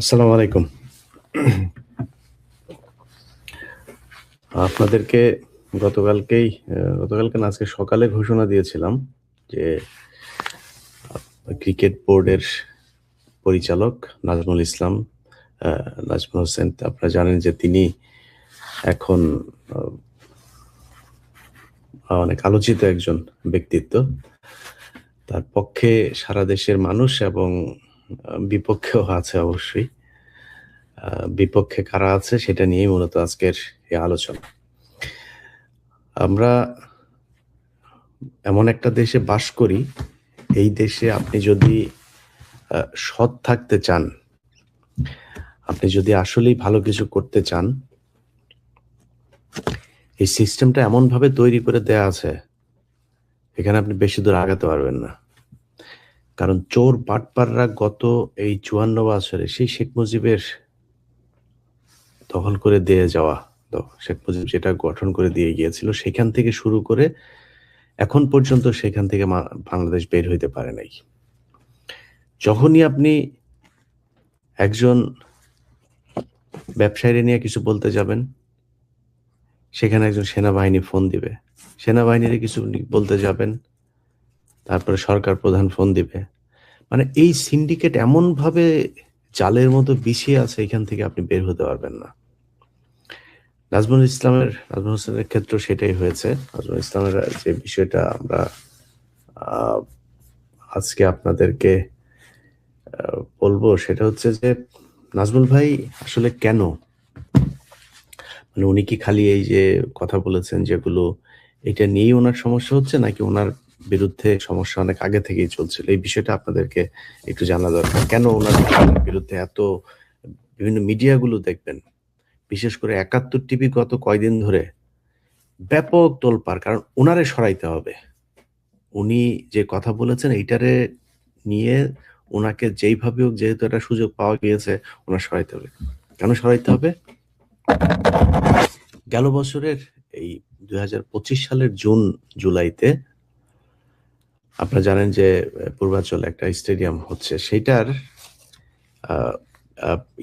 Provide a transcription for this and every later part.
আসসালামু আলাইকুম। আপনাদেরকে গতকালকেই গতকালকে না, আজকে সকালে ঘোষণা দিয়েছিলাম যে ক্রিকেট বোর্ডের পরিচালক নাজমুল ইসলাম নাজমুল হোসেন, আপনারা জানেন যে তিনি এখন অনেক আলোচিত একজন ব্যক্তিত্ব। তার পক্ষে সারা দেশের মানুষ এবং বিপক্ষেও আছে অবশ্যই। বিপক্ষে কারা আছে সেটা নিয়েই মূলত আজকের এই আলোচনা। আমরা এমন একটা দেশে বাস করি, এই দেশে আপনি যদি সৎ থাকতে চান, আপনি যদি আসলেই ভালো কিছু করতে চান, এই সিস্টেমটা এমন ভাবে তৈরি করে দেয়া আছে, এখানে আপনি বেশি দূর আগাতে পারবেন না। কারণ চোর বাটপাররা গত এই চুয়ান্ন বছরে সেই শেখ মুজিবের দখল করে দিয়ে যাওয়া শেখ মুজিব যেটা গঠন করে দিয়ে গিয়েছিল, সেখান থেকে শুরু করে এখন পর্যন্ত সেখান থেকে বাংলাদেশ বের হইতে পারে নাই। যখনই আপনি একজন ব্যবসায়ী নিয়ে কিছু বলতে যাবেন, সেখানে একজন সেনাবাহিনী ফোন দিবে। সেনাবাহিনীর কিছু বলতে যাবেন তারপরে সরকার প্রধান ফোন দিবে। মানে এই সিন্ডিকেট এমন ভাবে জালের মতো বিছিয়ে আছে, এখান থেকে আপনি বের হতে পারবেন না। নাজমুল ইসলামের, নাজমুল হোসেনের ক্ষেত্রে সেটাই হয়েছে। নাজমুল ইসলামের যে বিষয়টা আমরা আজকে আপনাদেরকে বলব সেটা হচ্ছে যে নাজমুল ভাই আসলে কেন? মানে উনি কি খালি এই যে কথা বলেছেন যেগুলো, এটা নিয়েই ওনার সমস্যা হচ্ছে নাকি ওনার বিরুদ্ধে সমস্যা অনেক আগে থেকেই চলছিল। এই বিষয়টা আপনাদেরকে একটু জানা দরকার। কেন ওনার বিরুদ্ধে এত বিভিন্ন মিডিয়াগুলো দেখবেন? বিশেষ করে একাত্তর টিভি গত কয়দিন ধরে ব্যাপক তোলপাড়, কারণ ওনারে সরাইতে হবে। উনি যে কথা বলেছেন, এইটারে নিয়ে ওনাকে যেইভাবে হোক, যেহেতু একটা সুযোগ পাওয়া গিয়েছে, ওনার সরাইতে হবে। কেন সরাইতে হবে? গেল বছরের এই দুই হাজার পঁচিশ সালের জুন, জুলাইতে আপনারা জানেন যে পূর্বাঞ্চলে একটা স্টেডিয়াম হচ্ছে। সেটার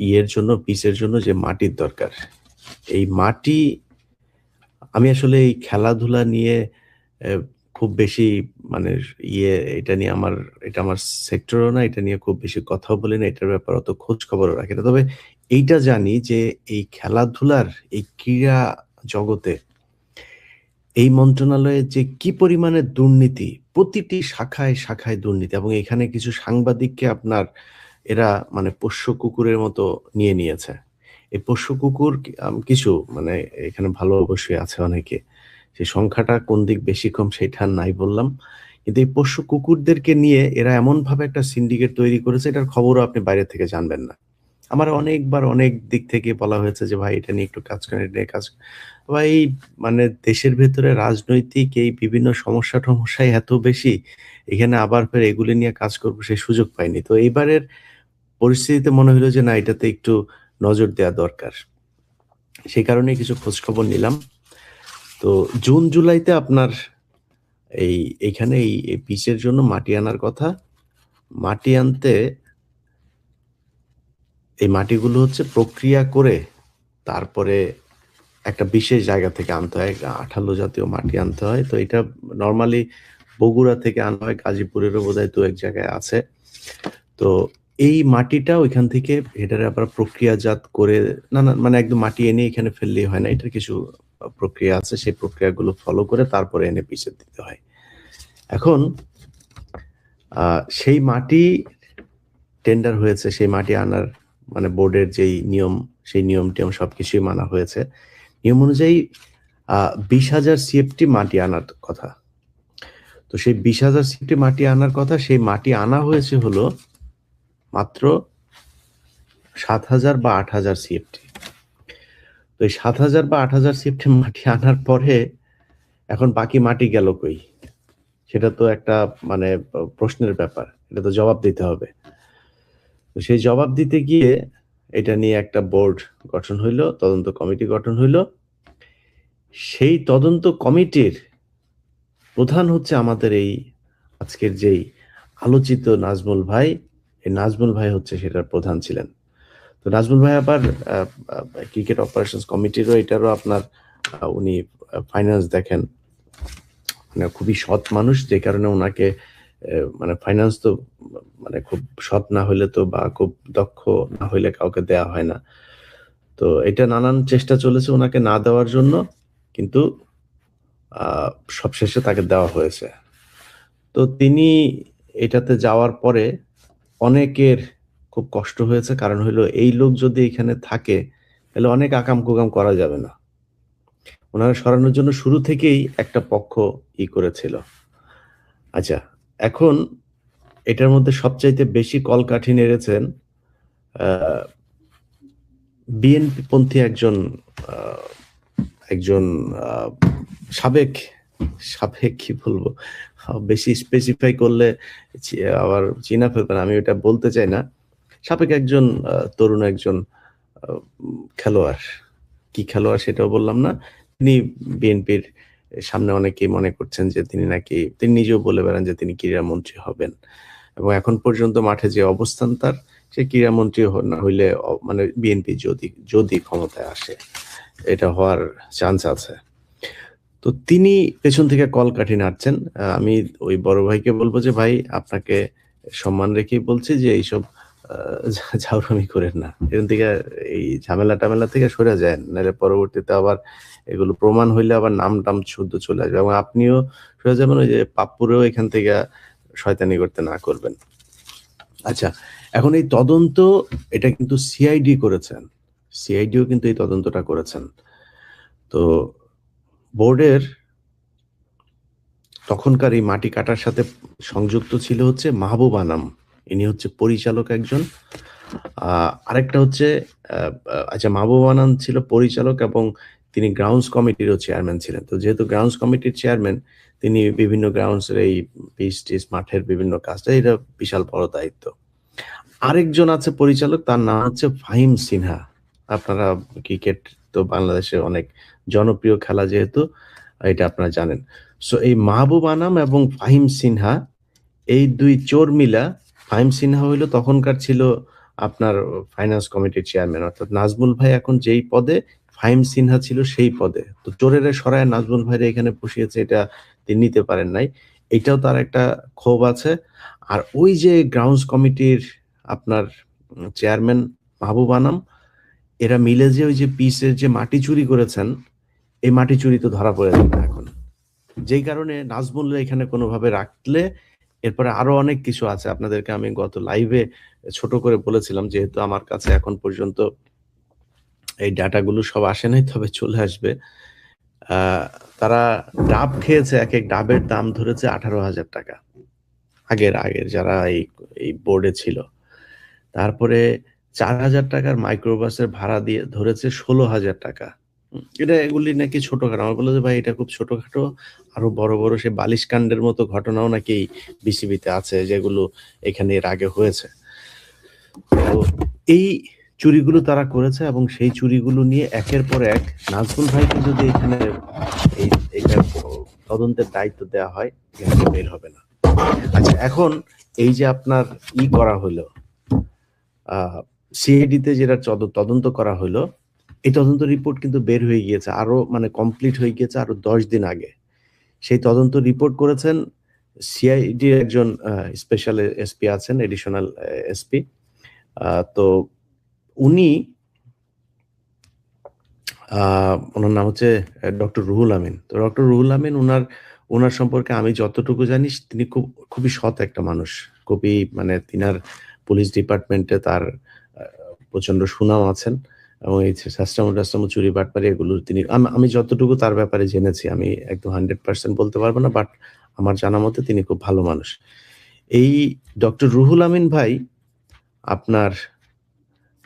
ইয়ের জন্য, পিচের জন্য যে মাটির দরকার, এই মাটি, আমি আসলে এই খেলাধুলা নিয়ে খুব বেশি মানে ইয়ে এটা নিয়ে আমার, এটা আমার সেক্টরও না, এটা নিয়ে খুব বেশি কথাও বলি না, এটার ব্যাপারে অত খোঁজ খবরও রাখি না। তবে এইটা জানি যে, এই খেলাধুলার, এই ক্রীড়া জগতে, এই মন্ত্রণালয়ে যে কি পরিমাণে দুর্নীতি প্রতিটি শাখায় শাখায় দুর্নীতি এবং এখানে কিছু সাংবাদিককে আপনার এরা মানে পোষ্য কুকুরের মতো নিয়ে নিয়েছে। এই পোষ্য কুকুর কিছু মানে এখানে ভালো অবশ্যই আছে অনেকে। সেই সংখ্যাটা কোন দিক বেশি কম সেটা নাই বললাম। কিন্তু এই পোষ্য কুকুরদেরকে নিয়ে এরা এমন ভাবে একটা সিন্ডিকেট তৈরি করেছে, এটার খবরও আপনি বাইরে থেকে জানবেন না। আমার অনেকবার অনেক দিক থেকে বলা হয়েছে যে, ভাই, এটা নিয়ে একটু কাজ করেন, এটা নিয়ে কাজ ভাই মানে দেশের ভেতরে রাজনৈতিক এই বিভিন্ন সমস্যা টমস্যাই এত বেশি, এখানে আবার ফের এগুলি নিয়ে কাজ করব সেই সুযোগ পাইনি। তো এইবারের পরিস্থিতিতে মনে হলো যে, না, এটাতে একটু নজর দেওয়া দরকার। সেই কারণে কিছু খোঁজ খবর নিলাম। তো জুন, জুলাইতে আপনার এই, এখানে এই পিচের জন্য মাটি আনার কথা। মাটি আনতে এই মাটিগুলো হচ্ছে প্রক্রিয়া করে তারপরে একটা বিশেষ জায়গা থেকে আনতে হয় আঠালো জাতীয় মাটি আনতে হয়। তো এটা নর্মালি বগুড়া থেকে আনা হয়, গাজীপুরেরও বোধহয় দু এক জায়গায় আছে। তো এই মাটিটা ওইখান থেকে এটারে আবার প্রক্রিয়াজাত করে না না মানে একদম মাটি এনে এখানে ফেললেই হয় না। এটার কিছু প্রক্রিয়া আছে, সেই প্রক্রিয়াগুলো ফলো করে তারপরে এনে পিছে দিতে হয়। এখন সেই মাটি টেন্ডার হয়েছে, সেই মাটি আনার মানে বোর্ডের যেই নিয়ম, সেই নিয়ম টিয়ম সবকিছুই মানা হয়েছে। নিয়ম অনুযায়ী বিশ হাজার সিএফটি মাটি আনার কথা। তো সেই বিশ হাজার সিএফটি মাটি আনার কথা, সেই মাটি আনা হয়েছে হলো মাত্র সাত হাজার বা আট হাজার সিএফটি তো এই সাত হাজার বা আট হাজার সিএফটি মাটি আনার পরে এখন বাকি মাটি গেল কই? সেটা তো একটা মানে প্রশ্নের ব্যাপার। এটা তো জবাব দিতে হবে। তো সেই জবাব দিতে গিয়ে এটা নিয়ে একটা বোর্ড গঠন হইল, তদন্ত কমিটি গঠন হইল। সেই তদন্ত কমিটির প্রধান হচ্ছে আমাদের এই আজকের যেই আলোচিত নাজমুল ভাই। এই নাজমুল ভাই হচ্ছে সেটার প্রধান ছিলেন। তো নাজমুল ভাই আবার ক্রিকেট অপারেশন কমিটিরও এটারও আপনার উনি ফাইন্যান্স দেখেন। খুবই সৎ মানুষ, যে কারণে ওনাকে মানে ফাইন্যান্স তো মানে খুব সৎ না হইলে তো বা খুব দক্ষ না হইলে কাউকে দেয়া হয় না। তো এটা নানান চেষ্টা চলেছে ওনাকে না দেওয়ার জন্য, কিন্তু সবশেষে তাকে দেওয়া হয়েছে। তো তিনি এটাতে যাওয়ার পরে অনেকের খুব কষ্ট হয়েছে। কারণ হলো এই লোক যদি এখানে থাকে, তাহলে অনেক আকাম কুকাম করা যাবে না। ওনারা সরানোর জন্য শুরু থেকেই একটা পক্ষ ই করেছিল। আচ্ছা এখন এটার মধ্যে সবচাইতে বেশি কলকাঠি নেড়েছেন বিএনপি পন্থী একজন একজন সাবেক সাবেক কি বলব বেশি স্পেসিফাই করলে আবার চিনা ফেলবেন আমি ওটা বলতে চাই না। সাবেক একজন তরুণ একজন খেলোয়াড়। কি খেলোয়াড় সেটাও বললাম না, তিনি বিএনপির সামনে অনেকেই মনে করছেন যে তিনি নাকি, তিনি নিজেও বলে বেড়ান যে তিনি ক্রীড়ামন্ত্রী হবেন। এবং এখন পর্যন্ত মাঠে যে অবস্থান তার, সে ক্রীড়ামন্ত্রী হইলে মানে বিএনপি যদি যদি ক্ষমতায় আসে, এটা হওয়ার চান্স আছে। তো তিনি পেছন থেকে কল কাঠি নাড়ছেন আমি ওই বড় ভাইকে বলব যে, ভাই, আপনাকে সম্মান রেখেই বলছি যে এইসব ঝাউরামি করেন না। এখান থেকে এই ঝামেলা টামেলা থেকে সরে যায় নাহলে পরবর্তীতে আবার এগুলো প্রমাণ হইলে আবার নাম টাম শুদ্ধ চলে আসবে এবং আপনিও সরে যাবেন, ওই যে পাপ্পুরেও এখান থেকে শয়তানি করতে না করবেন। আচ্ছা এখন এই তদন্ত, এটা কিন্তু সিআইডি করেছেন। সিআইডিও কিন্তু এই তদন্তটা করেছেন। তো বোর্ডের তখনকার এই মাটি কাটার সাথে সংযুক্ত ছিল হচ্ছে মাহবুব আনাম। ইনি হচ্ছে পরিচালক একজন। আরেকটা হচ্ছে আচ্ছা মাহবুব আনাম ছিল পরিচালক এবং তিনি গ্রাউন্ডস কমিটিরও চেয়ারম্যান ছিলেন। তো যেহেতু গ্রাউন্ডস কমিটির চেয়ারম্যান তিনি বিভিন্ন গ্রাউন্ডসের এই পিচ টিচ মাঠের বিভিন্ন কাজটা, এটা বিশাল বড় দায়িত্ব। আরেকজন আছে পরিচালক, তার নাম হচ্ছে ফাহিম সিনহা। আপনারা ক্রিকেট তো বাংলাদেশে অনেক জনপ্রিয় খেলা যেহেতু, এটা আপনারা জানেন। সো এই মাহবুব আনাম এবং ফাহিম সিনহা, এই দুই চোর মিলা ফাহিম সিনহা হইল তখনকার ছিল আপনার ফাইন্যান্স কমিটির চেয়ারম্যান অর্থাৎ নাজমুল ভাই এখন যেই পদে ফাহিম সিনহা ছিল সেই পদে। তো চোরের সরায় নাজমুল ভাইরে এখানে বসিয়েছে এটা তিনি নিতে পারেন নাই। এটাও তার একটা ক্ষোভ আছে। আর ওই যে গ্রাউন্ডস কমিটির আপনার চেয়ারম্যান মাহবুব আনাম, এরা মিলে যে ওই যে পিসের যে মাটি চুরি করেছেন, এই মাটি চুরি তো ধরা পড়ে যাবে এখন। যেই কারণে নাজমুল এখানে কোনোভাবে রাখলে এরপরে আরও অনেক কিছু আছে। আপনাদেরকে আমি গত লাইভে ছোট করে বলেছিলাম, যেহেতু আমার কাছে এখন পর্যন্ত এই ডাটাগুলো সব আসে নাই, তবে চলে আসবে। তারা ডাব খেয়েছে এক এক ডাবের দাম ধরেছে আঠারো হাজার টাকা। আগের আগের যারা এই এই বোর্ডে ছিল। তারপরে চার হাজার টাকার মাইক্রোবাসের ভাড়া দিয়ে ধরেছে ষোলো হাজার টাকা। এটা এগুলি নাকি ছোটখাটো। আমার বলল যে, ভাই, এটা খুব ছোটখাটো। আরও বড় বড় সে বালিশ কাণ্ডের মতো ঘটনাও নাকি বিসিবিতে আছে, যেগুলো এখানে এর আগে হয়েছে। তো এই চুরিগুলো তারা করেছে এবং সেই চুরিগুলো নিয়ে একের পর এক নাজমুল ভাইকে যদি এখানে এই, এটা তদন্তের দায়িত্ব দেওয়া হয়, এখানে বের হবে না। আচ্ছা এখন এই যে আপনার ই করা হলো সিআইডি তে যেটা তদন্ত করা হলো এই তদন্ত রিপোর্ট কিন্তু বের হয়ে গিয়েছে, আরও মানে কমপ্লিট হয়ে গিয়েছে আরও দশ দিন আগে। সেই তদন্ত রিপোর্ট করেছেন সিআইডি একজন স্পেশাল এসপি আছেন এডিশনাল এসপি তো উনি ওনার নাম হচ্ছে ডক্টর রুহুল আমিন। তো ডক্টর রুহুল আমিন ওনার ওনার সম্পর্কে আমি যতটুকু জানি, তিনি খুব, খুবই সৎ একটা মানুষ। খুবই মানে তিনার পুলিশ ডিপার্টমেন্টে তার প্রচণ্ড সুনাম আছেন। এবং এই সাস্টামো টাস্টামো চুরি, বাটপারি এগুলো তিনি, আম- যতটুকু তার ব্যাপারে জেনেছি, আমি একদম হান্ড্রেড পার্সেন্ট বলতে পারব না বাট আমার জানা মতে তিনি খুব ভালো মানুষ। এই ডক্টর রুহুল আমিন ভাই আপনার,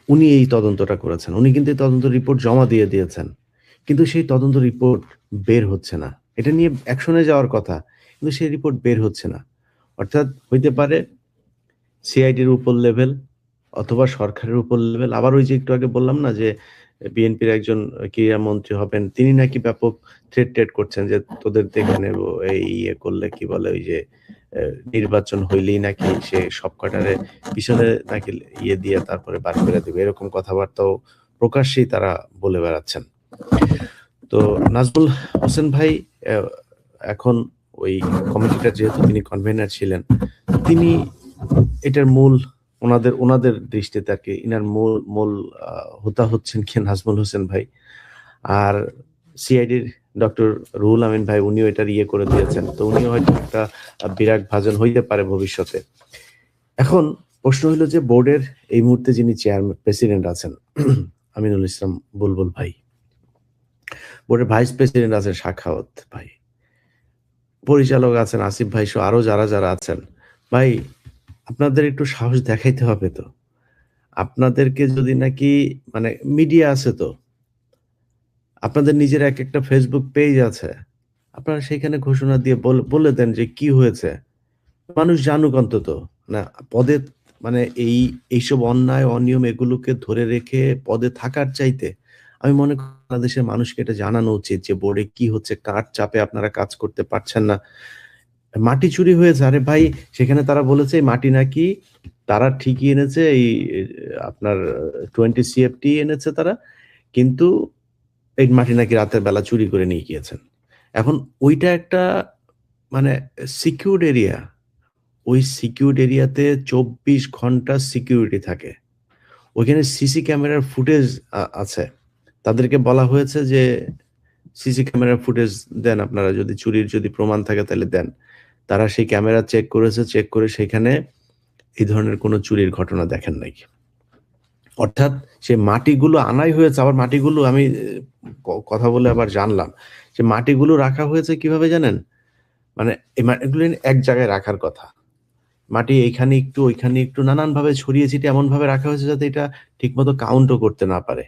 উনি এই তদন্তটা করেছেন, উনি কিন্তু তদন্ত রিপোর্ট জমা দিয়ে দিয়েছেন, কিন্তু সেই তদন্ত রিপোর্ট বের হচ্ছে না। এটা নিয়ে অ্যাকশনে যাওয়ার কথা, কিন্তু সেই রিপোর্ট বের হচ্ছে না। অর্থাৎ হইতে পারে সিআইডির উপর লেভেল অথবা সরকারের উপর লেভেল আবার ওই যে একটু আগে বললাম না যে বিএনপির একজন ক্রীড়া মন্ত্রী হবেন, তিনি নাকি ব্যাপক থ্রেট ট্রেড করছেন যে, তোদের দেখে নেব এই ইয়ে করলে কি বলে ওই যে নির্বাচন হইলেই নাকি সে সব কটারে পিছনে নাকি ইয়ে দিয়ে তারপরে বার করে দেবে। এরকম কথাবার্তাও প্রকাশ্যেই তারা বলে বেড়াচ্ছেন। তো নাজবুল হোসেন ভাই এখন ওই কমিটিটা যেহেতু তিনি কনভেনার ছিলেন, তিনি এটার মূল ওনাদের ওনাদের দৃষ্টিতে আর কি ইনার মূল মূল হোতা হচ্ছেন কি নাজমুল হোসেন ভাই। আর সিআইডির ডক্টর রুহুল আমিন ভাই, উনিও এটার ইয়ে করে দিয়েছেন। তো উনিও হয়তো একটা বিরাট ভাজন হইতে পারে ভবিষ্যতে। এখন প্রশ্ন হইল যে বোর্ডের এই মুহূর্তে যিনি চেয়ারম্যান প্রেসিডেন্ট আছেন, আমিনুল ইসলাম বুলবুল ভাই। বোর্ডের ভাইস প্রেসিডেন্ট আছেন শাখাওয়াত ভাই। পরিচালক আছেন আসিফ ভাই সহ আরও যারা যারা আছেন। ভাই আপনাদের একটু সাহস দেখাইতে হবে তো। আপনাদেরকে যদি নাকি মানে মিডিয়া আছে তো, আপনাদের নিজের এক একটা ফেসবুক পেজ আছে, আপনারা সেখানে ঘোষণা দিয়ে বলে দেন যে কি হয়েছে। মানুষ জানুক অন্তত, না, পদে মানে এই, এইসব অন্যায়, অনিয়ম এগুলোকে ধরে রেখে পদে থাকার চাইতে আমি মনে করি বাংলাদেশের মানুষকে এটা জানানো উচিত যে বোর্ডে কি হচ্ছে, কার চাপে আপনারা কাজ করতে পারছেন না। মাটি চুরি হয়েছে। আরে ভাই, সেখানে তারা বলেছে মাটি নাকি তারা ঠিকই এনেছে, এই আপনার টোয়েন্টি সিএফটি এনেছে তারা। কিন্তু এই মাটি নাকি রাতের বেলা চুরি করে নিয়ে গিয়েছেন। এখন ওইটা একটা মানে সিকিউর এরিয়া ওই সিকিউর এরিয়াতে চব্বিশ ঘণ্টা সিকিউরিটি থাকে। ওইখানে সিসি ক্যামেরার ফুটেজ আছে। তাদেরকে বলা হয়েছে যে সিসি ক্যামেরার ফুটেজ দেন আপনারা। যদি চুরির যদি প্রমাণ থাকে তাহলে দেন। তারা সেই ক্যামেরা চেক করেছে, চেক করে সেখানে এই ধরনের কোনো চুরির ঘটনা দেখেন নাই। অর্থাৎ সে মাটিগুলো আনাই হয়েছে, আবার মাটিগুলো আমি কথা বলে আবার জানলাম যে মাটিগুলো রাখা হয়েছে কীভাবে জানেন? মানে এই মাটিগুলো এক জায়গায় রাখার কথা। মাটি এইখানে একটু, ওইখানে একটু নানান ভাবে ছড়িয়ে ছিটিয়ে এমন ভাবে রাখা হয়েছে যাতে এটা ঠিকমতো কাউন্টও করতে না পারে।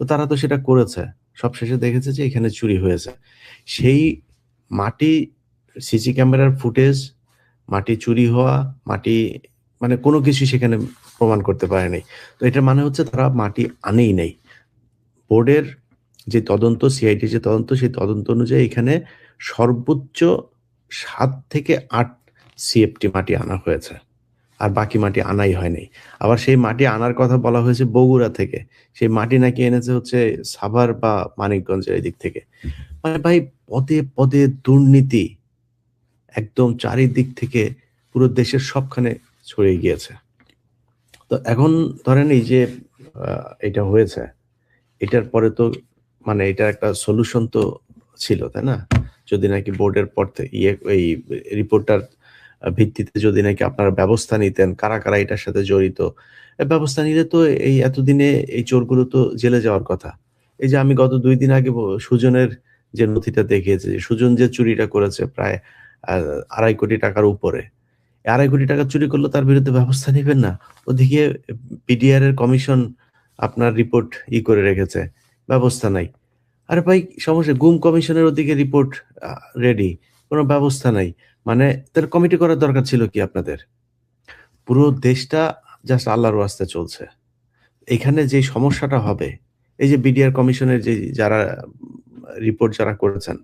তো তারা তো সেটা করেছে। সব শেষে দেখেছে যে এখানে চুরি হয়েছে। সেই মাটি সিসি ক্যামেরার ফুটেজ, মাটি চুরি হওয়া, মাটি মানে কোনো কিছু সেখানে প্রমাণ করতে পারেনি। তো এটা মানে হচ্ছে তারা মাটি আনেই নেই। বোর্ডের যে তদন্ত, সিআইডি যে তদন্ত, সেই তদন্ত অনুযায়ী এখানে সর্বোচ্চ সাত থেকে আট সিএফটি মাটি আনা হয়েছে। আর বাকি মাটি আনাই হয়নি। আবার সেই মাটি আনার কথা বলা হয়েছে বগুড়া থেকে। সেই মাটি নাকি এনেছে হচ্ছে সাভার বা মানিকগঞ্জের দিক থেকে। মানে ভাই, পদে পদে দুর্নীতি। একদম চারিদিক থেকে পুরো দেশের সবখানে ছড়িয়ে গিয়েছে। তো এখন ধরেন এই যে এটা হয়েছে, এটার পরে তো মানে এটার একটা সলিউশন তো ছিল, তাই না? যদি নাকি বোর্ডের পর ইয়ে এই রিপোর্টার ভিত্তিতে যদি নাকি আপনারা ব্যবস্থা নিতেন, কারা কারা এটার সাথে জড়িত ব্যবস্থা নিলে তো এই এতদিনে এই চোরগুলো তো জেলে যাওয়ার কথা। এই যে আমি গত দুই দিন আগে সুজনের যে নথিটা দেখিয়েছে, সুজন যে চুরিটা করেছে প্রায় আড়াই কোটি টাকার উপরে। আড়াই কোটি টাকা চুরি করল তার বিরুদ্ধে ব্যবস্থা নেবেন না। ওদিকে পিডিআর এর কমিশন আপনার রিপোর্ট ই করে রেখেছে, ব্যবস্থা নাই। আরে ভাই, সমস্যা, গুম কমিশনের ওদিকে রিপোর্ট রেডি কোনো ব্যবস্থা নাই। মানে তার কমিটি করার দরকার ছিল কি আপনাদের? পুরো দেশটা জাস্ট আল্লাহর রাস্তা চলছে। এখানে যে সমস্যাটা হবে, এই যে বিডিআর কমিশনের যে যারা রিপোর্ট যারা করেছেন,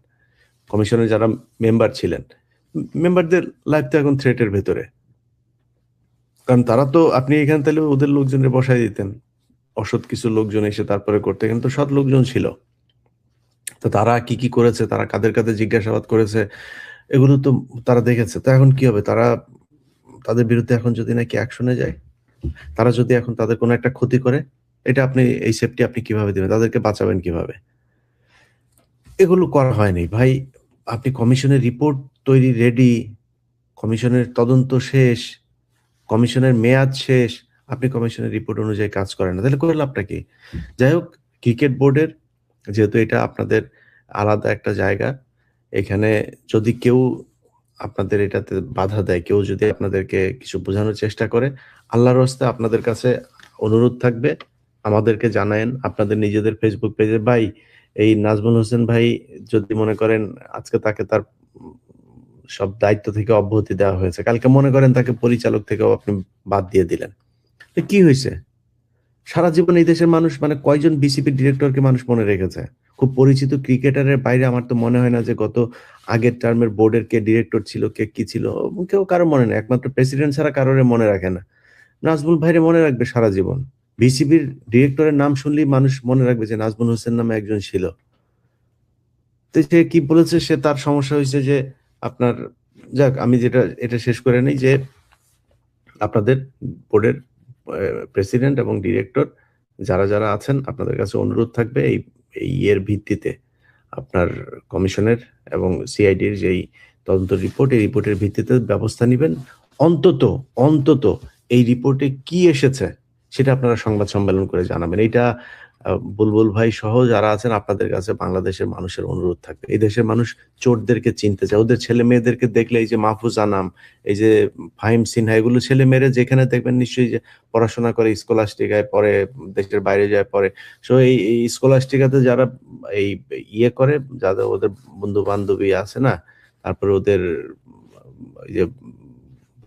কমিশনের যারা মেম্বার ছিলেন মেম্বারদের লাইফ তো এখন থ্রেটের ভেতরে। কারণ তারা তো, আপনি এখানে তাহলে ওদের লোকজনের বসাই দিতেন। অসৎ কিছু লোকজন এসে তারপরে করতে। কিন্তু সৎ লোকজন ছিল। তো তারা কি কি করেছে, তারা কাদের কাদের জিজ্ঞাসাবাদ করেছে, এগুলো তো তারা দেখেছে। তো এখন কি হবে? তারা তাদের বিরুদ্ধে এখন যদি নাকি অ্যাকশনে যায়, তারা যদি এখন তাদের কোনো একটা ক্ষতি করে, এটা আপনি, এই সেফটি আপনি কীভাবে দেবেন? তাদেরকে বাঁচাবেন কীভাবে? এগুলো করা হয়নি। ভাই আপনি কমিশনের রিপোর্ট তৈরি রেডি, কমিশনের তদন্ত শেষ, কমিশনের মেয়াদ শেষ, আপনি কমিশনের রিপোর্ট অনুযায়ী কাজ করেন না। তাহলে করে লাভটা কি? যাই হোক, ক্রিকেট বোর্ডের, যেহেতু এটা আপনাদের আলাদা একটা জায়গা, এখানে যদি কেউ আপনাদের এটাতে বাধা দেয়, কেউ যদি আপনাদেরকে কিছু বোঝানোর চেষ্টা করে, আল্লাহর হস্তে আপনাদের কাছে অনুরোধ থাকবে, আমাদেরকে জানায়েন, আপনাদের নিজেদের ফেসবুক পেজে ভাই এই নাজমুল হোসেন ভাই যদি মনে করেন আজকে তাকে তার সব দায়িত্ব থেকে অব্যাহতি দেওয়া হয়েছে, কালকে মনে করেন তাকে পরিচালক থেকেও আপনি বাদ দিয়ে দিলেন। তো কি হয়েছে? সারা জীবন এই দেশের মানুষ মানে কয়জন বিসিপি ডিরেক্টরকে মানুষ মনে রেখেছে? খুব পরিচিত ক্রিকেটারের বাইরে আমার তো মনে হয় না যে গত আগের টার্মের বোর্ডের কে ডিরেক্টর ছিল, কে কি ছিল, কেউ কারও মনে নেই, একমাত্র প্রেসিডেন্ট ছাড়া কারোর মনে রাখে না। নাজমুল ভাইরে মনে রাখবে সারা জীবন। বিসিবির ডিরেক্টরের নাম শুনলেই মানুষ মনে রাখবে যে নাজমুল হোসেন নামে একজন ছিল। তো সে কি বলেছে সে তার সমস্যা হয়েছে যে আপনার, যাক, আমি যেটা, এটা শেষ করে নেই যে আপনাদের বোর্ডের প্রেসিডেন্ট এবং ডিরেক্টর যারা যারা আছেন, আপনাদের কাছে অনুরোধ থাকবে এই এই ইয়ের ভিত্তিতে। আপনার কমিশনের এবং সিআইডির যেই তদন্ত রিপোর্ট, এই রিপোর্টের ভিত্তিতে ব্যবস্থা নেবেন। অন্তত অন্তত এই রিপোর্টে কি এসেছে সেটা আপনারা সংবাদ সম্মেলন করে জানাবেন। এটা বুলবুল ভাই সহ যারা আছেন আপনাদের কাছে বাংলাদেশের মানুষের অনুরোধ থাকবে। এই দেশের মানুষ চোরদেরকে চিনতে চায়। ওদের ছেলে মেয়েদেরকে দেখলে এই যে মাহফুজ আনাম, এই যে ফাহিম সিনহা, এগুলো ছেলে মেয়েরা যেখানে দেখবেন নিশ্চয়ই যে পড়াশোনা করে স্কলাস্টিকায় পরে দেশের বাইরে যায় পরে সো এই এই স্কলাস্টিকাতে যারা এই ইয়ে করে, যাদের ওদের বন্ধু বান্ধবী আছে না, তারপরে ওদের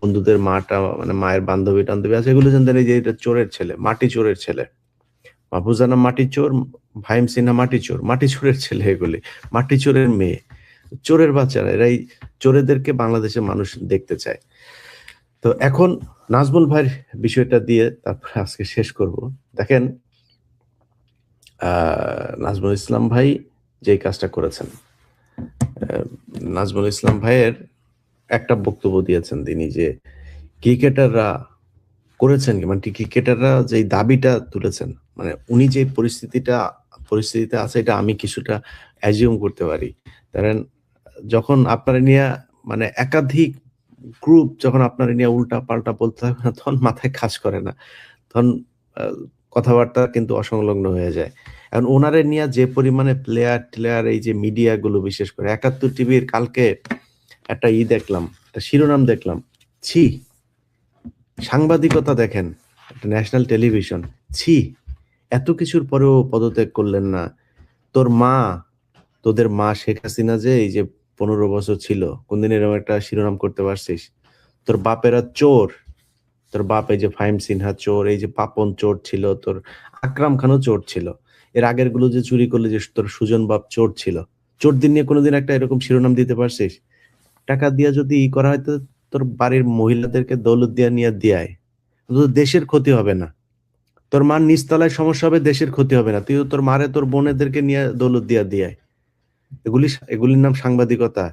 বন্ধুদের মাটা মানে মায়ের বান্ধবী টান্ধবী আছে, এগুলো জানতেন এই যে এটা চোরের ছেলে, মাটি চোরের ছেলে। মাহফুজানা মাটি চোর, ভাইম সিনহা মাটি চোর, মাটি চোরের ছেলে এগুলি, মাটি চোরের মেয়ে। চোরের বাচ্চারা, এরাই চোরেদেরকে বাংলাদেশের মানুষ দেখতে চায়। তো এখন নাজমুল ভাইয়ের বিষয়টা দিয়ে তারপরে আজকে শেষ করব। দেখেন নাজমুল ইসলাম ভাই যেই কাজটা করেছেন নাজমুল ইসলাম ভাইয়ের একটা বক্তব্য দিয়েছেন তিনি যে ক্রিকেটাররা করেছেন কি? মানে ক্রিকেটাররা যে দাবিটা তুলেছেন মানে উনি যে পরিস্থিতিটা, পরিস্থিতিতে আছে এটা আমি কিছুটা অ্যাজিউম করতে পারি। কারণ যখন আপনারা নিয়ে মানে একাধিক গ্রুপ যখন আপনারা নিয়ে উল্টা পাল্টা বলতে থাকবে না, তখন মাথায় কাজ করে না। তখন কথাবার্তা কিন্তু অসংলগ্ন হয়ে যায়। এখন ওনারে নিয়ে যে পরিমাণে প্লেয়ার টেলেয়ার এই যে মিডিয়াগুলো বিশেষ করে, একাত্তর টিভির কালকে একটা ই দেখলাম, একটা শিরোনাম দেখলাম। ছি, সাংবাদিকতা দেখেন, একটা ন্যাশনাল টেলিভিশন ছি, এত কিছুর পরেও পদত্যাগ করলেন না। তোর মা, তোদের মা শেখ হাসিনা যে এই যে পনেরো বছর ছিল, কোনদিন এরকম একটা শিরোনাম করতে পারছিস? তোর বাপেরা চোর, তোর বাপ এই যে ফাইম সিনহা চোর, এই যে পাপন চোর ছিল, তোর আকরাম খানও চোর ছিল। এর আগেরগুলো যে চুরি করলে যে তোর সুজন বাপ চোর ছিল, চোর দিন নিয়ে কোনোদিন একটা এরকম শিরোনাম দিতে পারছিস? টাকা দিয়ে যদি ই করা হয়, তো তোর বাড়ির মহিলাদেরকে দৌলত দিয়া নিয়ে দিয়ায় তো দেশের ক্ষতি হবে না। তোর মার নিচতলায় সমস্যা হবে, দেশের ক্ষতি হবে না। তুই তোর মারে তোর বোনেদেরকে নিয়ে দৌলত দিয়া দিয়ায় এগুলি এগুলির নাম সাংবাদিকতা।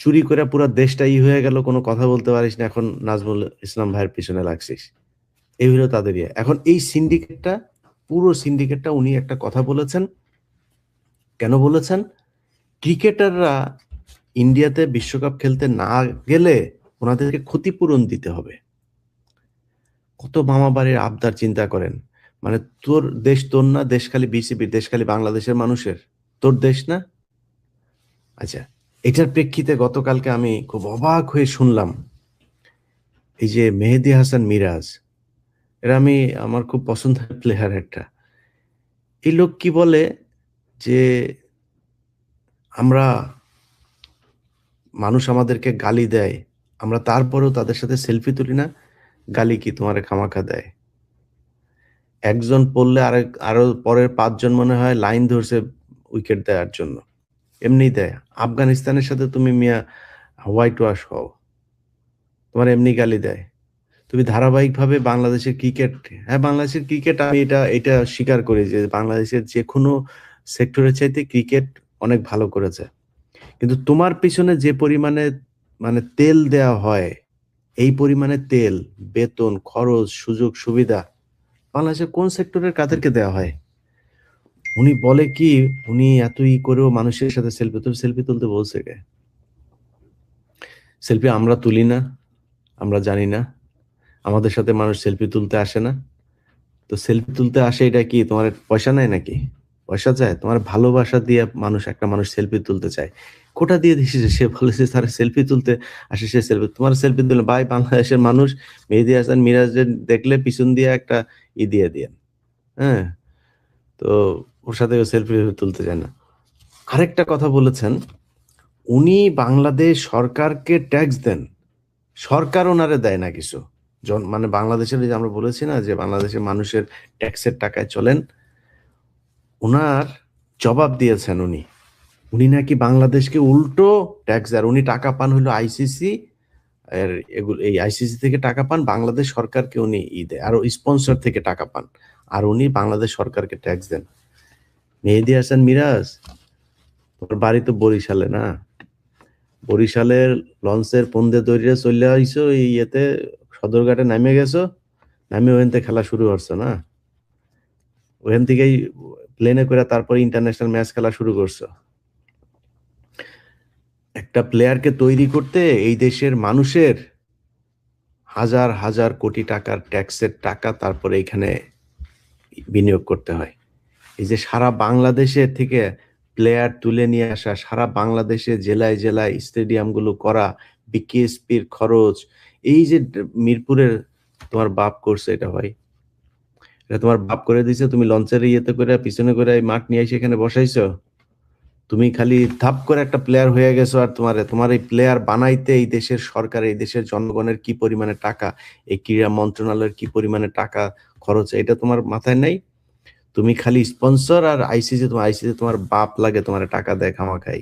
চুরি করে পুরো দেশটা ই হয়ে গেল, কোনো কথা বলতে পারিস না, এখন নাজমুল ইসলাম ভাইয়ের পিছনে লাগছিস। এই হলো তাদের ইয়ে। এখন এই সিন্ডিকেটটা, পুরো সিন্ডিকেটটা উনি একটা কথা বলেছেন। কেন বলেছেন? ক্রিকেটাররা ইন্ডিয়াতে বিশ্বকাপ খেলতে না গেলে ওনাদেরকে ক্ষতিপূরণ দিতে হবে। কত মামা বাড়ির আবদার চিন্তা করেন। মানে তোর দেশ তোর না, দেশ খালি বিসিবির দেশ খালি বাংলাদেশের মানুষের। তোর দেশ না? আচ্ছা এটার প্রেক্ষিতে গতকালকে আমি খুব অবাক হয়ে শুনলাম। এই যে মেহেদি হাসান মিরাজ, এরা আমি, আমার খুব পছন্দের প্লেয়ার একটা। এই লোক কি বলে যে, আমরা মানুষ আমাদেরকে গালি দেয়, আমরা তারপরেও তাদের সাথে সেলফি তুলি না, গালি কি তোমার খামাখা দেয়? একজন পড়লে আরেক, আরও পরের পাঁচজন মনে হয় লাইন ধরছে উইকেট দেওয়ার জন্য। এমনি দেয়। আফগানিস্তানের সাথে তুমি মিয়া হোয়াইট ওয়াশ হও। তোমার এমনি গালি দেয়। তুমি ধারাবাহিকভাবে বাংলাদেশের ক্রিকেট হ্যাঁ বাংলাদেশের ক্রিকেট আমি এটা এটা স্বীকার করি যে বাংলাদেশের যে কোনো সেক্টরের চাইতে ক্রিকেট অনেক ভালো করেছে। কিন্তু তোমার পিছনে যে পরিমাণে মানে তেল দেয়া হয়, এই পরিমাণে তেল, বেতন, খরচ, সুযোগ, সুবিধা বাংলাদেশের কোন সেক্টরের কাদেরকে দেওয়া হয়? উনি বলে কি, উনি এত ই করেও মানুষের সাথে সেলফি তুলে সেলফি তুলতে বলছে কে? সেলফি আমরা তুলি না, আমরা জানি না। আমাদের সাথে মানুষ সেলফি তুলতে আসে না। তো সেলফি তুলতে আসে এটা কি, তোমার পয়সা নেয় নাকি? পয়সা চায়, তোমার ভালোবাসা দিয়ে মানুষ একটা মানুষ সেলফি তুলতে চায়। কোটা দিয়ে দিয়েছে সে বলেছে তার সেলফি তুলতে আসে, সে সেলফি তোমার সেলফি তুলে ভাই, বাংলাদেশের মানুষ মেহেদি হাসান মিরাজের দেখলে পিছন দিয়ে একটা ই দিয়ে দিয়ে হ্যাঁ? তো ওর সাথে সেলফি তুলতে চায় না। আরেকটা কথা বলেছেন, উনি বাংলাদেশ সরকারকে ট্যাক্স দেন। সরকার ওনারে দেয় না কিছু। মানে বাংলাদেশের যে আমরা বলেছি না যে বাংলাদেশের মানুষের ট্যাক্সের টাকায় চলেন। ওনার জবাব দিয়েছেন উনি। উনি নাকি বাংলাদেশকে উল্টো ট্যাক্স আর উনি টাকা পান হলো আইসিসি এর এগুলো এই আইসিসি থেকে টাকা পান, বাংলাদেশ সরকারকে উনি ই দেয়। আর স্পন্সর থেকে টাকা পান। আর উনি বাংলাদেশ সরকারকে ট্যাক্স দেন। মেহেদি হাসান মিরাজ, তোর বাড়ি তো বরিশালে না? বরিশালের লঞ্চের পন্দে দৌড়িয়ে চলে আইসো ইয়েতে সদরঘাটে নামে গেছো। নামে ওখান থেকে খেলা শুরু করছ না? ওখান থেকেই প্লেনে করে তারপরে ইন্টারন্যাশনাল ম্যাচ খেলা শুরু করছ। একটা প্লেয়ারকে তৈরি করতে এই দেশের মানুষের হাজার হাজার কোটি টাকার ট্যাক্সের টাকা তারপরে এখানে বিনিয়োগ করতে হয়। এই যে সারা বাংলাদেশের থেকে প্লেয়ার তুলে নিয়ে আসা, সারা বাংলাদেশে জেলায় জেলায় স্টেডিয়ামগুলো করা বিকেএসপির খরচ, এই যে মিরপুরের তোমার বাপ করছে এটা ভাই এটা তোমার বাপ করে দিছে, তুমি লঞ্চের ইয়েতে করে, পিছনে করে মাঠ নিয়ে এসে এখানে বসাইছো। তুমি খালি ধাপ করে একটা প্লেয়ার হয়ে গেছো আর তোমার তোমার এই প্লেয়ার বানাইতে এই দেশের সরকার, এই দেশের জনগণের কি পরিমাণে টাকা, এই ক্রীড়া মন্ত্রণালয়ের কি পরিমাণে টাকা খরচ, এটা তোমার মাথায় নাই? তুমি খালি স্পন্সর আর আইসিসি তোমার আইসিসি তোমার বাপ লাগে তোমার টাকা দেয় খামা খামাখাই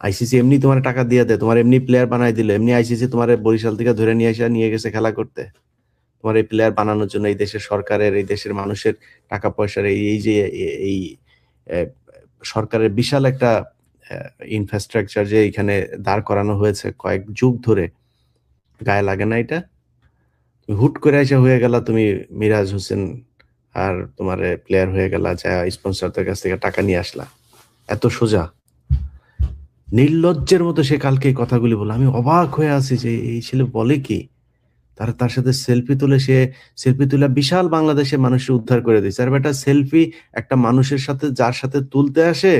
আইসিসি এমনি তোমার টাকা দিয়ে দেয়, তোমার এমনি প্লেয়ার বানাই দিল, এমনি আইসিসি তোমার বরিশাল থেকে ধরে নিয়ে আসা নিয়ে গেছে খেলা করতে। তোমার এই প্লেয়ার বানানোর জন্য এই দেশের সরকারের, এই দেশের মানুষের টাকা পয়সার এই যে, এই সরকারের বিশাল একটা ইনফ্রাস্ট্রাকচার যে এখানে দাঁড় করানো হয়েছে কয়েক যুগ ধরে, গায়ে লাগে না এটা? হুট করে এসে হয়ে গেল, তুমি মিরাজ হোসেন আর তোমার প্লেয়ার হয়ে গেল, যা স্পন্সরদের কাছ থেকে টাকা নিয়ে আসলা। এত সোজা। নির্লজ্জের মতো সে কালকে কথাগুলি বলে আমি অবাক হয়ে আছি যে এই ছেলে বলে কি? তার তার সাথে সেলফি তুলে সে সেলফি তুলে বিশাল বাংলাদেশের মানুষের উদ্ধার করে দিয়েছে। আর বেটা সেলফি একটা মানুষের সাথে, যার সাথে তুলতে আসে,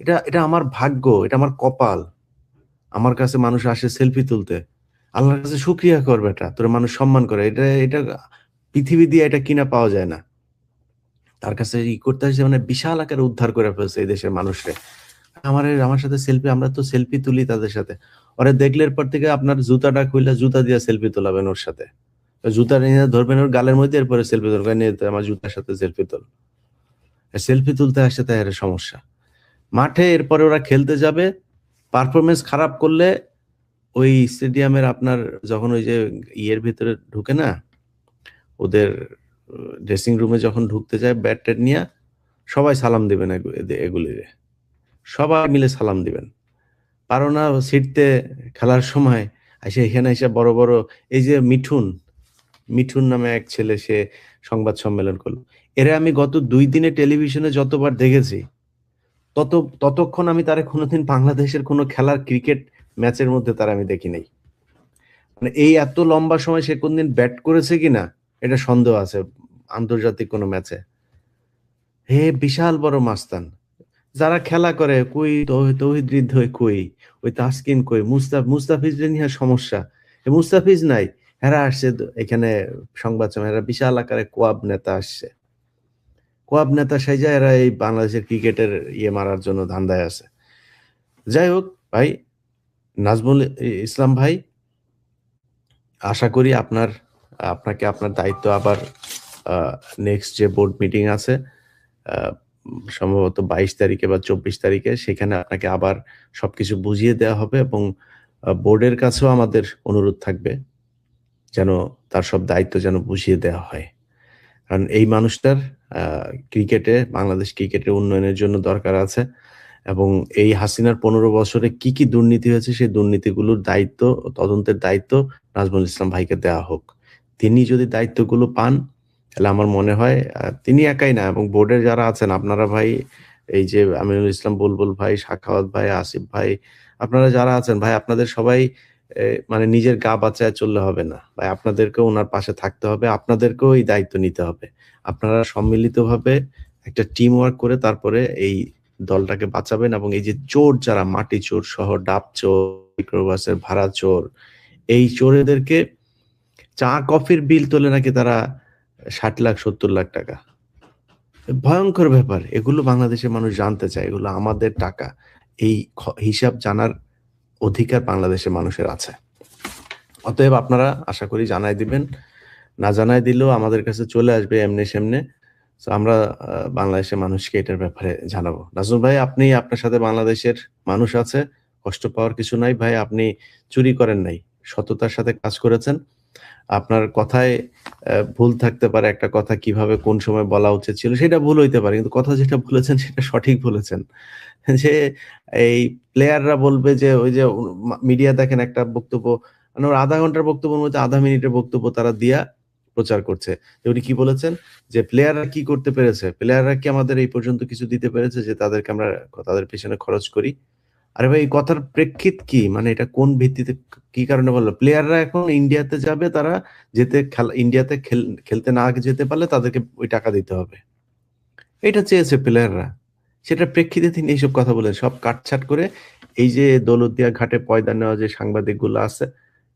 এটা এটা আমার ভাগ্য, এটা আমার কপাল। আমার কাছে মানুষ আসে সেলফি তুলতে। আল্লাহর কাছে সুক্রিয়া কর বেটা তোর মানুষ সম্মান করে। এটা এটা পৃথিবী দিয়ে এটা কিনা পাওয়া যায় না। তার কাছে ই করতে আসছে মানে বিশাল আকারে উদ্ধার করে ফেলছে এই দেশের মানুষরে আমার আমার সাথে সেলফি আমরা তো সেলফি তুলি তাদের সাথে। ওরা দেখলের পর থেকে আপনার জুতাটা খুললে জুতা দিয়ে সেলফি তোলাবেন ওর সাথে। জুতা নিয়ে ধরবেন ওর গালের মধ্যে, এরপরে সেলফি তুলবেন। নিয়ে আমার জুতার সাথে সেলফি তোল। সেলফি তুলতে আসে তাই সমস্যা। মাঠে এরপরে ওরা খেলতে যাবে পারফরমেন্স খারাপ করলে ওই স্টেডিয়ামের আপনার যখন ওই যে ইয়ের ভিতরে ঢুকে না, ওদের ড্রেসিং রুমে যখন ঢুকতে যায় ব্যাট ট্যাট নিয়ে, সবাই সালাম দিবেন এগুলিরে। সবাই মিলে সালাম দিবেন। পারো না সিটতে খেলার সময় এসে এখানে এসে বড় বড় এই যে মিঠুন মিঠুন নামে এক ছেলে সে সংবাদ সম্মেলন করল। এরা আমি গত দুই দিনে টেলিভিশনে যতবার দেখেছি, তত, ততক্ষণ আমি তারা কোনোদিন বাংলাদেশের কোনো খেলার ক্রিকেট ম্যাচের মধ্যে তারা আমি দেখি নাই। মানে এই এত লম্বা সময় সে কোনদিন ব্যাট করেছে কিনা, এটা সন্দেহ আছে আন্তর্জাতিক কোনো ম্যাচে। হে বিশাল বড় মাস্তান। যারা খেলা করে, কই তৌহিদ হৃদয় কই? ওই তাসকিন কই? মুস্তাফ মুস্তাফিজ নিয়ে সমস্যা। মুস্তাফিজ নাই। হেরা আসছে এখানে সংবাদ এরা বিশাল আকারে কোয়াব নেতা আসছে। কোয়াব নেতা সাইজা এরা এই বাংলাদেশের ক্রিকেটের ইয়ে মারার জন্য ধান্দায় আছে। যাই হোক, ভাই, নাজমুল ইসলাম ভাই, আশা করি আপনার, আপনাকে আপনার দায়িত্ব আবার নেক্সট যে বোর্ড মিটিং আছে সম্ভবত বাইশ তারিখে বা চব্বিশ তারিখে সেখানে আপনাকে আবার সবকিছু বুঝিয়ে দেওয়া হবে এবং বোর্ডের কাছেও আমাদের অনুরোধ থাকবে যেন তার সব দায়িত্ব যেন বুঝিয়ে দেওয়া হয়। কারণ এই মানুষটার ক্রিকেটে, বাংলাদেশ ক্রিকেটের উন্নয়নের জন্য দরকার আছে এবং এই হাসিনার পনেরো বছরে কি কি দুর্নীতি হয়েছে সেই দুর্নীতিগুলোর দায়িত্ব, তদন্তের দায়িত্ব নাজমুল ইসলাম ভাইকে দেওয়া হোক। তিনি যদি দায়িত্বগুলো পান তাহলে আমার মনে হয় তিনি একাই না এবং বোর্ডের যারা আছেন, আপনারা ভাই, এই যে আমিনুল ইসলাম, বুলবুল ভাই, শাখাওয়াত ভাই, আসিফ ভাই, আপনারা যারা আছেন, ভাই, আপনাদের সবাই মানে নিজের গা বাঁচায় চললে হবে না। ভাই, আপনাদেরকেও ওনার পাশে থাকতে হবে, আপনাদেরকেও এই দায়িত্ব নিতে হবে। আপনারা সম্মিলিতভাবে একটা টিম ওয়ার্ক করে তারপরে এই দলটাকে বাঁচাবেন এবং এই যে চোর যারা, মাটি চোর সহ ডাব চোর ভাড়া চোর, এই চোরেদেরকে চা, কফির বিল তোলে নাকি তারা ষাট লাখ, সত্তর লাখ টাকা ভয়ঙ্কর ব্যাপার এগুলো বাংলাদেশের মানুষ জানতে চায় এগুলো আমাদের টাকা এই হিসাব জানার অধিকার বাংলাদেশের মানুষের আছে অতএব আপনারা আশা করি জানাই দিবেন না জানাই দিলেও আমাদের কাছে চলে আসবে এমনি সেমনে আমরা বাংলাদেশের মানুষকে এটার ব্যাপারে জানাব। নাজমুল ভাই, আপনি আপনার সাথে বাংলাদেশের মানুষ আছে। কষ্ট পাওয়ার কিছু নাই ভাই। আপনি চুরি করেন নাই। সততার সাথে কাজ করেছেন। আপনার কথায় ভুল থাকতে পারে একটা কথা কীভাবে কোন সময় বলা উচিত ছিল, সেটা ভুল হইতে পারে। কিন্তু কথা যেটা বলেছেন, সেটা সঠিক বলেছেন। যে এই প্লেয়াররা বলবে যে, ওই যে মিডিয়া দেখেন একটা বক্তব্য মানে ০.৫ ঘণ্টার বক্তব্যের মধ্যে আধা মিনিটের বক্তব্য তারা দিয়া প্রচার করছে। উনি কি বলেছেন? যে প্লেয়াররা কি করতে পেরেছে? প্লেয়াররা কি আমাদের এই পর্যন্ত কিছু দিতে পেরেছে যে তাদেরকে আমরা, তাদের পেছনে খরচ করি? আরে ভাই কথার প্রেক্ষিত কি? মানে এটা কোন ভিত্তিতে কি কারণে বলল প্লেয়াররা এখন ইন্ডিয়াতে যাবে তারা যেতে খেলা ইন্ডিয়াতে খেল খেলতে না যেতে পারলে তাদেরকে ওই টাকা দিতে হবে। এটা চেয়েছে প্লেয়াররা। সেটা প্রেক্ষিতে তিনি এইসব কথা বলেন। সব কাটছাট করে এই যে দৌলতদিয়া ঘাটে পয়দা নেওয়া যে সাংবাদিকগুলো আছে,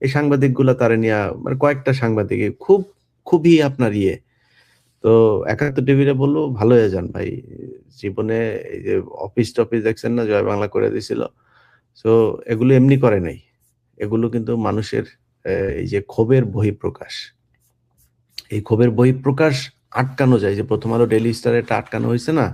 এই সাংবাদিকগুলা তারা নিয়া মানে কয়েকটা সাংবাদিক খুব খুবই আপনার ইয়ে। তো একাত্তর টিভিরে বলল ভালো হয়ে যান ভাই। জীবনে এই যে অফিস-টফিস দেখছেন না, জয় বাংলা করে দিছিল। সো এগুলো এমনি করে নাই। এগুলো কিন্তু মানুষের এই যে ক্ষোভের বহিঃপ্রকাশ। এই ক্ষোভের বহিঃপ্রকাশ আটকানো যায় যে 'প্রথম আলো ডেলি স্টার' এটা আটকানো হয়েছে না?